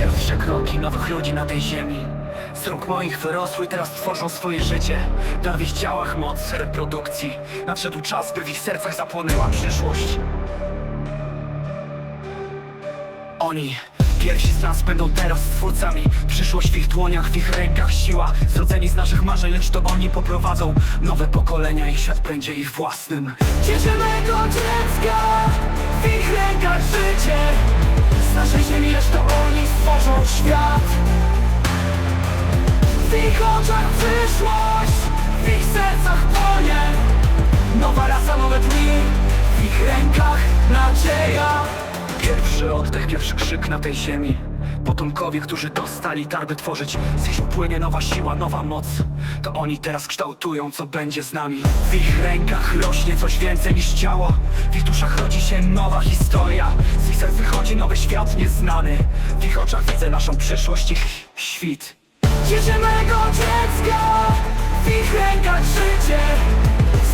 Pierwsze kroki nowych ludzi na tej ziemi. Z rąk moich wyrosły, teraz tworzą swoje życie. Na w ich ciałach moc reprodukcji. Nadszedł czas, by w ich sercach zapłonęła przyszłość. Oni, pierwsi z nas będą teraz twórcami. Przyszłość w ich dłoniach, w ich rękach siła. Zrodzeni z naszych marzeń, lecz to oni poprowadzą. Nowe pokolenia i świat będzie ich własnym. Cieszę mego dziecka, w ich rękach życie oczach przyszłość, w ich sercach płonie. Nowa rasa, nowe dni, w ich rękach nadzieja. Pierwszy oddech, pierwszy krzyk na tej ziemi. Potomkowie, którzy dostali dar, by tworzyć. Z ich płynie nowa siła, nowa moc. To oni teraz kształtują, co będzie z nami. W ich rękach rośnie coś więcej niż ciało. W ich duszach rodzi się nowa historia. Z ich serc wychodzi nowy świat nieznany. W ich oczach widzę naszą przyszłość, ich świt Cieszę mego dziecka. W ich rękach życie.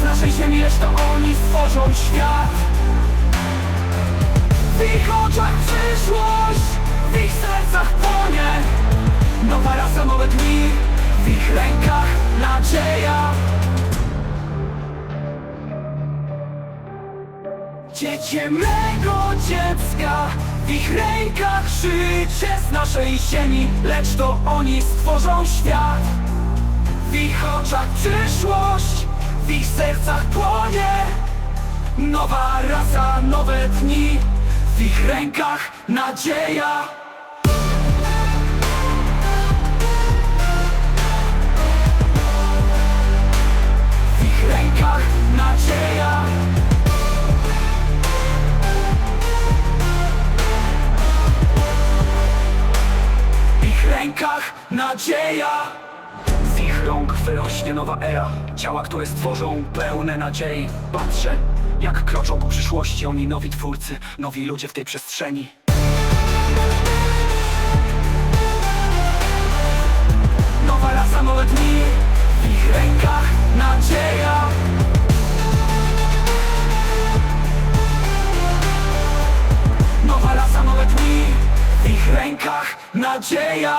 Z naszej ziemi, lecz to oni stworzą świat. W ich oczach przyszłość, w ich sercach płonie. Nowa rasa, nowe dni, w ich rękach nadzieja. Dziecię mego dziecka, w ich rękach życie z naszej ziemi Lecz to oni stworzą świat W ich oczach przyszłość, w ich sercach płonie Nowa rasa, nowe dni, w ich rękach nadzieja. Rękach nadzieja. Z ich rąk wyrośnie nowa era. Ciała, które stworzą pełne nadziei. Patrzę, jak kroczą ku przyszłości. Oni nowi twórcy, nowi ludzie w tej przestrzeni rękach nadzieja